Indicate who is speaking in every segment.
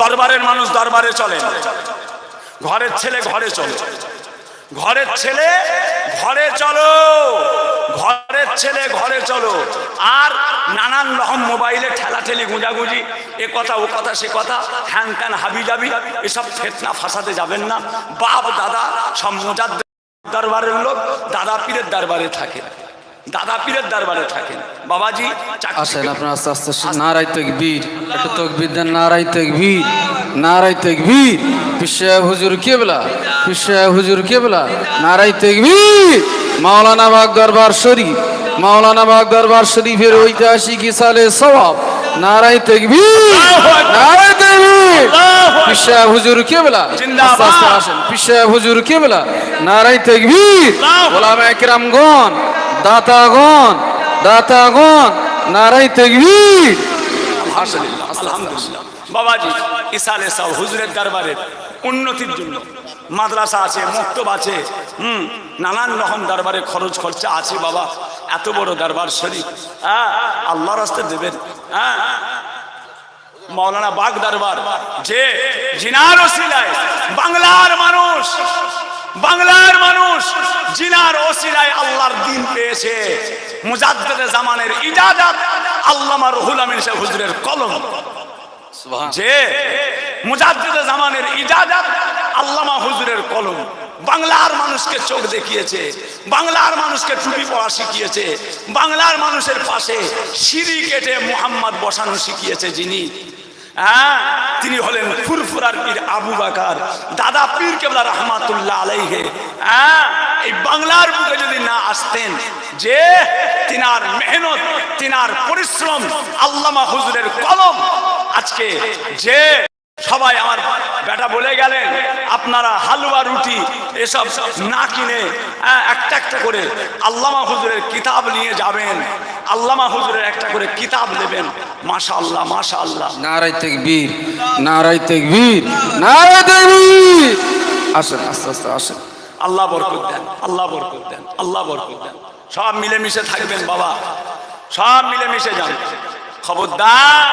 Speaker 1: দরবারের মানুষ দরবারে চলে। ঘরের ছেলে ঘরে চলে। ঘরের ছেলে ঘরে চলো। ঘরের ছেলে ঘরে চলো। আর নানান রকম মোবাইলে ঠেলাঠেলি গুঁজাগুঁজি, এ কথা, ও কথা, সে কথা, হ্যান ত্যান, হাবি যাবি এসব ফেতনা ফাঁসাতে যাবেন না। বাপ, দাদা, সব মোজার দরবারের লোক, দাদা পীরের দরবারে থাকে। দাদা পীরের দরবারে থাকেন। বাবাজি
Speaker 2: আসেন আপনার আস্তে আস্তে। নারাই তকবীর। একটু তকবীর দেন নারাই তকবীর। নারাই তকবীর। পিসাব হুজুর কেবলা? পিসাব হুজুর কেবলা? নারাই তকবীর। মাওলানা বাগ দরবার শরীফ। মাওলানা বাগ দরবার শরীফের ঐতিহাসিক ইসালে সওয়াব। নারাই তকবীর। নারাই তকবীর। পিসাব হুজুর কেবলা? আস্তে আস্তে আসেন। পিসাব হুজুর কেবলা? নারাই তকবীর। ওলামা একরামগণ। দাতাগণ দাতাগণ নারাই তকবীর।
Speaker 1: আলহামদুলিল্লাহ আলহামদুলিল্লাহ। বাবাজি ইসালে সাহ হুজুরের দরবারে উন্নতির জন্য মাদ্রাসা আছে, মক্তব আছে, হুম, নানান রকম দরবারে খরচ খরচা আছে বাবা। এত বড় দরবার শরীফ হ্যাঁ আল্লাহ রাস্তে দেবেন হ্যাঁ। মৌলানা বাগ দরবার, যে জিনার বাংলার মানুষ বাংলার মানুষ জিনার ওসিলায় আল্লাহর দিন পেয়েছে। মুজাদ্দেদ জামানের ইজাজাত আল্লামা রুহুল আমিন সাহেব হুজুরের কলম। যে মুজাদ্দিদ জামানের ইজাজত আল্লামা হুজুরের কলম। বাংলার মানুষকে চোখ দেখিয়েছে বাংলার মানুষকে টুপি পড়া শিখিয়েছে বাংলার মানুষের পাশে সিঁড়ি কেটে মুহাম্মদ বসানো শিখিয়েছে যিনি। হ্যাঁ তিনি হলেন ফুরফুরার পীর আবু বাকার, দাদা পীর কেবলা রহমাতুল্লাহ আলাইহে। হ্যাঁ এই বাংলার বুকে যদি না আসতেন যে তিনার মেহনত, তিনার পরিশ্রম, আল্লামা হুজুরের কলম, আজকে যে সবাই আমার বেটা বলে গেলেন আপনারা হালুয়া রুটি এসব না কিনে একটা একটা করে আল্লামা হুজুরের কিতাব নিয়ে যাবেন। আল্লামা হুজুরের একটা করে কিতাব নেবেন। মাশা আল্লাহ মাশা আল্লাহ
Speaker 2: নারাই তকবীর নারাই তকবীর নারাই তকবীর। আসেন আস্তে আস্তে আসেন।
Speaker 1: আল্লাহ বরকত দেন আল্লাহ বরকত দেন আল্লাহ বরকত দেন। সব মিলেমিশে থাকবেন বাবা। সব মিলেমিশে যান। খবরদার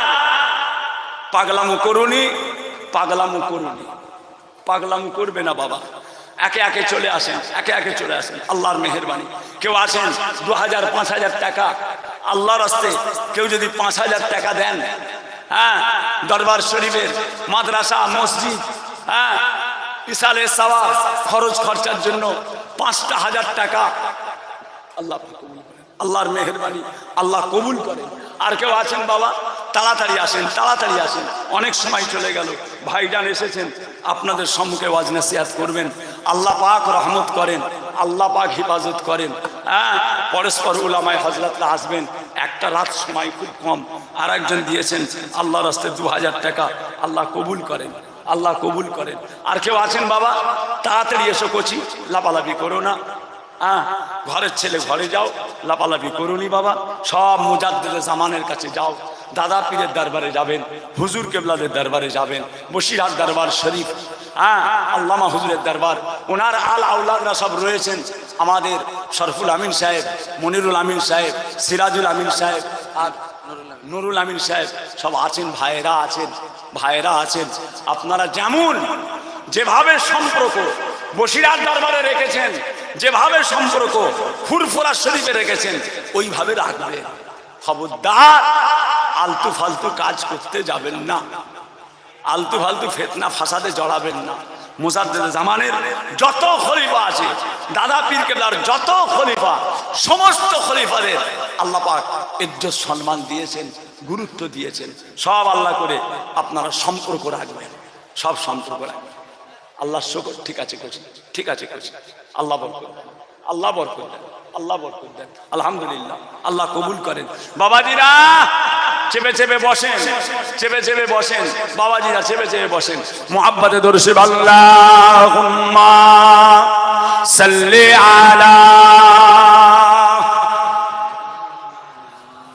Speaker 1: পাগলামু করুনি। পাগলামু করুনি পাগলামু করবে না বাবা। একে একে চলে আসেন, একে একে চলে আসেন। আল্লাহর মেহরবানি। কেউ আসেন দু হাজার পাঁচ হাজার টাকা। আল্লাহর আসতে কেউ যদি পাঁচ হাজার টাকা দেন হ্যাঁ দরবার শরীফের মাদ্রাসা, মসজিদ হ্যাঁ ইসালে সাওয়া খরচ খরচার জন্য পাঁচটা হাজার টাকা আল্লাহ আল্লাহর মেহরবানি, আল্লাহ কবুল করেন। আর কেউ আছেন বাবা? তাড়াতাড়ি আসেন তাড়াতাড়ি আসেন। অনেক সময় চলে গেল। ভাইজান এসেছেন। আপনাদের সম্মুখে ওয়াজ নাসিহাত করবেন। আল্লাহ পাক রহমত করেন। আল্লাহ পাক হিফাজত করেন। হ্যাঁ পরস্পর উলামায় হজরতরা আসবেন। একটা রাত সময় খুব কম। আর একজন দিয়েছেন আল্লাহ রাস্তে দু হাজার টাকা আল্লাহ কবুল করেন। আল্লাহ কবুল করেন। আর কেউ আছেন বাবা? তাড়াতাড়ি এসো কচি। লাপালাপি করো না। হ্যাঁ ঘরের ছেলে ঘরে যাও। লাপালাপি করুনি বাবা। সব মুজাদ্দের জামানের কাছে যাও। দাদা পীরের দরবারে যাবেন, হুজুর কেবলাদের দরবারে যাবেন বসিরহাট দরবার শরীফ হ্যাঁ আল্লামা হুজুরের দরবার, ওনার আল আউলাদরা সব রয়েছেন আমাদের শরফুল আমিন সাহেব, মনিরুল আমিন সাহেব, সিরাজুল আমিন সাহেব, আর নুরুল আমিন সাহেব, সব আছেন, ভাইয়েরা আছেন ভাইয়েরা আছেন, আপনারা যেমন যেভাবে সম্পর্ক বসিরার দরবারে রেখেছেন, যেভাবে সম্পর্ক ফুরফুরা শরীফে রেখেছেন, ওইভাবে রাখবেন। খবরদার আলতু ফালতু কাজ করতে যাবেন না। আলতু ফালতু ফেতনা ফাসাদে জড়াবেন না। মুসাদ্দেদ জামানের যত খলিফা আছে, দাদা পীর যত খলিফা, সমস্ত খলিফাদের আল্লাহ পাক ইজ্জত সম্মান দিয়েছেন, গুরুত্ব দিয়েছেন। সব আল্লাহ করে আপনারা সম্পর্ক রাখবেন। সব সম্পর্ক রাখবেন। আল্লাহ শকর, ঠিক আছে কোচ ঠিক আছে কোচ আল্লাহ দেন। আল্লাহ বরকত দেন। আল্লাহ বরকত দেন। আলহামদুলিল্লাহ। আল্লাহ কবুল করেন। বাবাজিরা! চেপে চেপে বসেন চেপে চেপে বসেন। বাবাজিরা চেপে চেপে বসেন। মোহাব্বতে দর্শে আল্লাহুম্মা সাল্লি আলা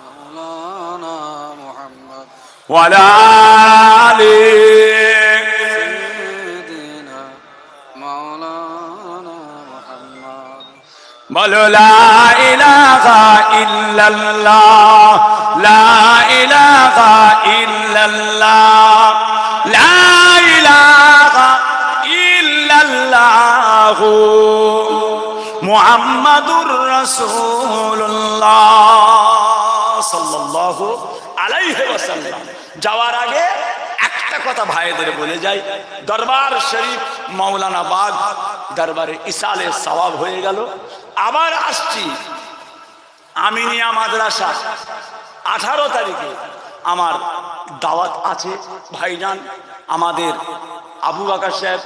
Speaker 2: মাওলানা মুহাম্মদ
Speaker 1: ওয়ালা আলি
Speaker 2: সাইয়্যিদিনা মাওলানা মুহাম্মদ।
Speaker 1: বলো লা ইলাহা মুহাম্মাদুর ওয়াসাল্লাম। যাওয়ার আগে একটা কথা ভাইদের বলে যাই, দরবার শরীফ মাওলানা বাগ দরবারে ইসালে সওয়াব হয়ে গেল। আবার আসছি আমিনিয়া মাদ্রাসা। আঠারো তারিখে আমার দাওয়াত আছে, ভাইজান, আমাদের আবু বাকার সাহেব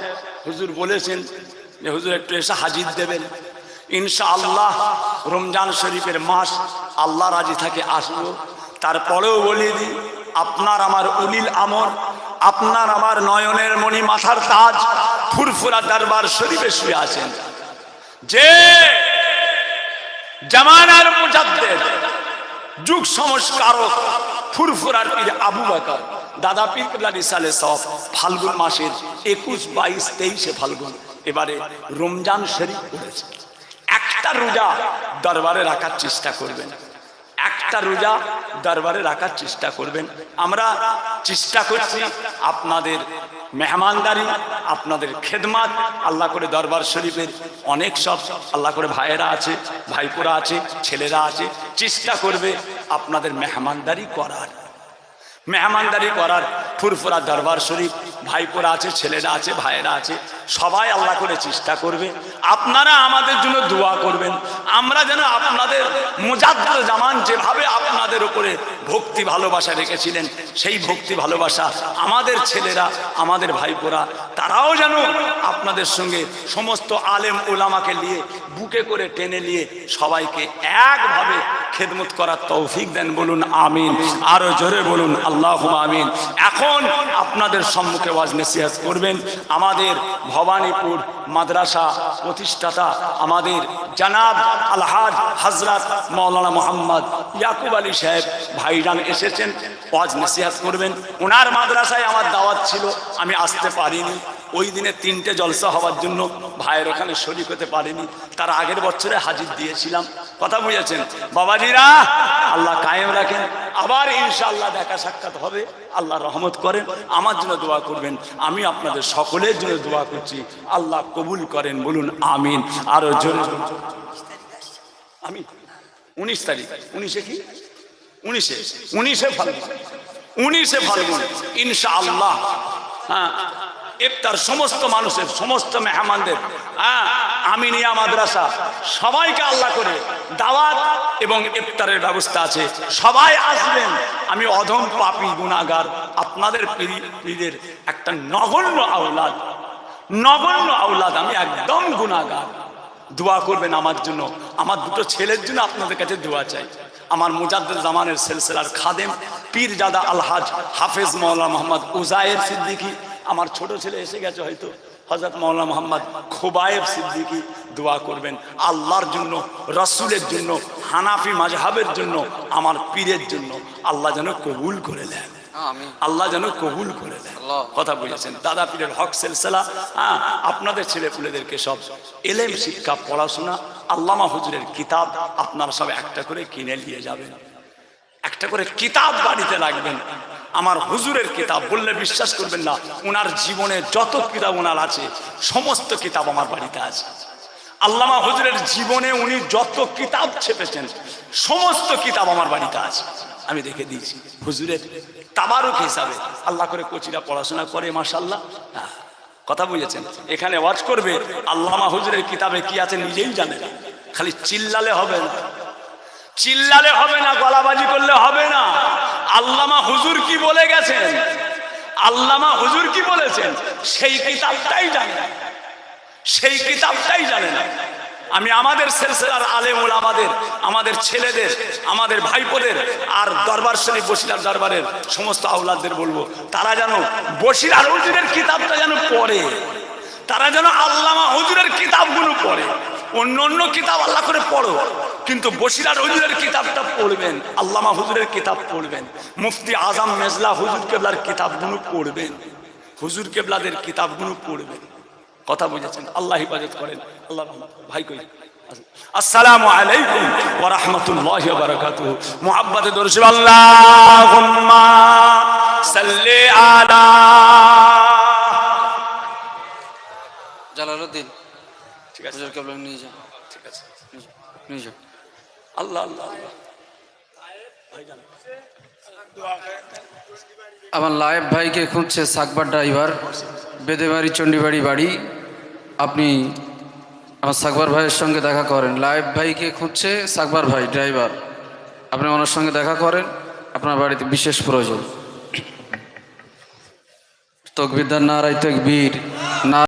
Speaker 1: হুজুর বলেছেন যে হুজুর একটু এসে হাজির দেবেন। ইনশা আল্লাহ রমজান শরীফের মাস আল্লাহ রাজি থাকে আসব। তারপরেও বলে দিই, আপনার আমার উলিল আমর আপনার আমার নয়নের মণি মাথার তাজ, ফুরফুরা দরবার শরীফে শুয়ে আছেন। যে জামানার মুজাদ্দেদ, যুগ সংস্কারক, ফুরফুরার পীর আবু বকর, দাদা পীর সালে সব ফাল্গুন মাসের একুশ বাইশ তেইশে ফাল্গুন, এবারে রমজান শরীফ করেছে একটা রোজা দরবারে রাখার চেষ্টা করবেন। একটা রোজা দরবারে রাখার চেষ্টা করবেন। আমরা চেষ্টা করছি আপনাদের মেহমানদারি, আপনাদের খেদমাত, আল্লাহ করে দরবার শরীফের অনেক সব আল্লাহ করে ভাইয়েরা আছে, ভাইপোরা আছে, ছেলেরা আছে, চেষ্টা করবে আপনাদের মেহমানদারি করার। মেহমানদারি করার ফুরফুরা দরবার শরীফ, ভাইপোরা আছে, ছেলেরা আছে, ভাইয়েরা আছে সবাই আল্লাহ করে চেষ্টা করবে। আপনারা আমাদের জন্য দোয়া করবেন। আমরা যেন আপনাদের মুজাদ্দুল জামান যেভাবে আপনাদের উপরে ভক্তি ভালোবাসা রেখেছিলেন, সেই ভক্তি ভালোবাসা আমাদের ছেলেরা, আমাদের ভাইপোরা, তারাও যেন আপনাদের সঙ্গে সমস্ত আলেম ওলামাকে নিয়ে বুকে করে টেনে নিয়ে সবাইকে একভাবে খেদমত করার তৌফিক দেন বলুন, আমিন। আরও জোরে বলুন আল্লাহ আমিন। এখন আপনাদের সম্মুখে ওয়াজ নসিহাত করবেন। আমাদের ভবানীপুর মাদ্রাসা প্রতিষ্ঠাতা আমাদের জানাব আলহাজ হজরত মৌলানা মোহাম্মদ ইয়াকুব আলী সাহেব ভাইরান এসেছেন। ওয়াজ নসিহাত করবেন। ওনার মাদ্রাসায় আমার দাওয়াত ছিল, আমি আসতে পারিনি। ওই দিনে তিনটে জলসা হওয়ার জন্য ভাইয়ের ওখানে শরিক হতে পারেনি। তার আগের বছরে হাজির দিয়েছিলাম। কথা বুঝেছেন? বাবাজিরা, আল্লাহ কায়েম রাখেন। আবার ইনশাআল্লাহ দেখা সাক্ষাৎ হবে। আল্লাহ রহমত করেন। আমার জন্য দোয়া করবেন। আমি আপনাদের সকলের জন্য দোয়া করছি। আল্লাহ কবুল করেন। বলুন, আমিন। আরও জোরে। আমি? উনিশ তারিখ। উনিশে কি? উনিশে। উনিশে ফাল্গুন। উনিশে ফাল্গুন। ইনশাআল্লাহ। হ্যাঁ। ইফতার সমস্ত মানুষের, সমস্ত মেহমানদের। হ্যাঁ আমিনিয়া মাদ্রাসা, সবাইকে আল্লাহ করে দাওয়াত এবং ইফতারের ব্যবস্থা আছে। সবাই আসবেন। আমি অধম পাপী গুণাগার আপনাদের পীরের একটা নগণ্য আওলাদ। নগণ্য আওলাদ, আমি একদম গুণাগার দোয়া করবেন আমার জন্য। আমার দুটো ছেলের জন্য আপনাদের কাছে দোয়া চাই। আমার মুজাদ্দুল জামানের সিলসিলার খাদেম পীর জাদা আলহাজ হাফেজ মৌলানা মোহাম্মদ উজায়ের সিদ্দিকী আমার ছোট ছেলে এসে গেছে হয়তো। হজরত মৌলানা মোহাম্মদ খোবায়েব সিদ্দিকী দোয়া করবেন। আল্লাহর জন্য রসুলের জন্য হানাফি মাজহাবের জন্য আমার পীরের জন্য আল্লাহ যেন কবুল করে দেন আল্লাহ যেন কবুল করে দেন কথা বুঝেছেন দাদা পীরের হক সেলসেলা হ্যাঁ আপনাদের ছেলে পুলেদেরকে সব এলেম শিক্ষা পড়াশোনা আল্লামা হুজুরের কিতাব আপনারা সব একটা করে কিনে নিয়ে যাবেন। একটা করে কিতাব বাড়িতে রাখবেন। আমার হুজুরের কিতাব বললে বিশ্বাস করবেন না ওনার জীবনে যত কিতাব ওনার আছে, সমস্ত কিতাব আমার বাড়িতে আছে। আল্লামা হুজুরের জীবনে উনি যত কিতাব ছেপেছেন, সমস্ত কিতাব আমার বাড়িতে আছে। আমি দেখে দিয়েছি, হুজুরের তাবারুক হিসাবে। আল্লাহ করে কোচিরা পড়াশোনা করে মাসাল্লাহ কথা বুঝেছেন? এখানে ওয়াজ করবে, আল্লামা হুজুরের কিতাবে কি আছে নিজেই জানে খালি চিল্লালে হবে না। চিল্লালে হবে না, গলাবাজি করলে হবে না। আল্লামা হুজুর কি বলে গেছেন? আল্লামা হুজুর কি বলেছেন? সেই কিতাবটাই জানে না। সেই কিতাবটাই জানে না। আমি আমাদের সেলসেলার আলেমুল আমাদের আমাদের ছেলেদের, আমাদের ভাইপোদের আর দরবার শরীফ বসিরার দরবারের সমস্ত আওলাদদের বলব, তারা যেন বসিরার হুজুরের কিতাবটা যেন পড়ে, তারা যেন আল্লামা অন্য অন্য কিতাব আল্লাহ করে পড়ো। কিন্তু বসিরার হুজুরের কিতাবটা পড়বেন, আল্লামা হুজুরের কিতাব পড়বেন, মুফতি আজম মেজলা হুজুর কেবলার কিতাবগুলো পড়বেন, হুজুর কেবলাদের কিতাবগুলো পড়বেন। কথা বুঝেছেন? আল্লাহ হিফাজত করেন। আল্লাহ ভাই কই? আসসালামু আলাইকুম ওয়া রাহমাতুল্লাহি ওয়া বারাকাতুহু। মুহাব্বতে দরুদ আল্লাহুম্মা সাল্লি আছে।
Speaker 2: হুজুর কেবল নিয়ে যান।
Speaker 1: ঠিক আছে।
Speaker 2: নিয়ে যাও।
Speaker 1: আল্লাহ আল্লাহ আল্লাহ।
Speaker 2: আমার লায়েব ভাইকে খুঁজছে সাকবার ড্রাইভার বেদেবাড়ি চণ্ডীবাড়ি বাড়ি। আপনি আমার সাকবার ভাইয়ের সঙ্গে দেখা করেন। লায়েব ভাইকে খুঁজছে সাকবার ভাই ড্রাইভার। আপনি ওনার সঙ্গে দেখা করেন আপনার বাড়িতে বিশেষ প্রয়োজন। তকবিদ্যার নারাই তকবীর না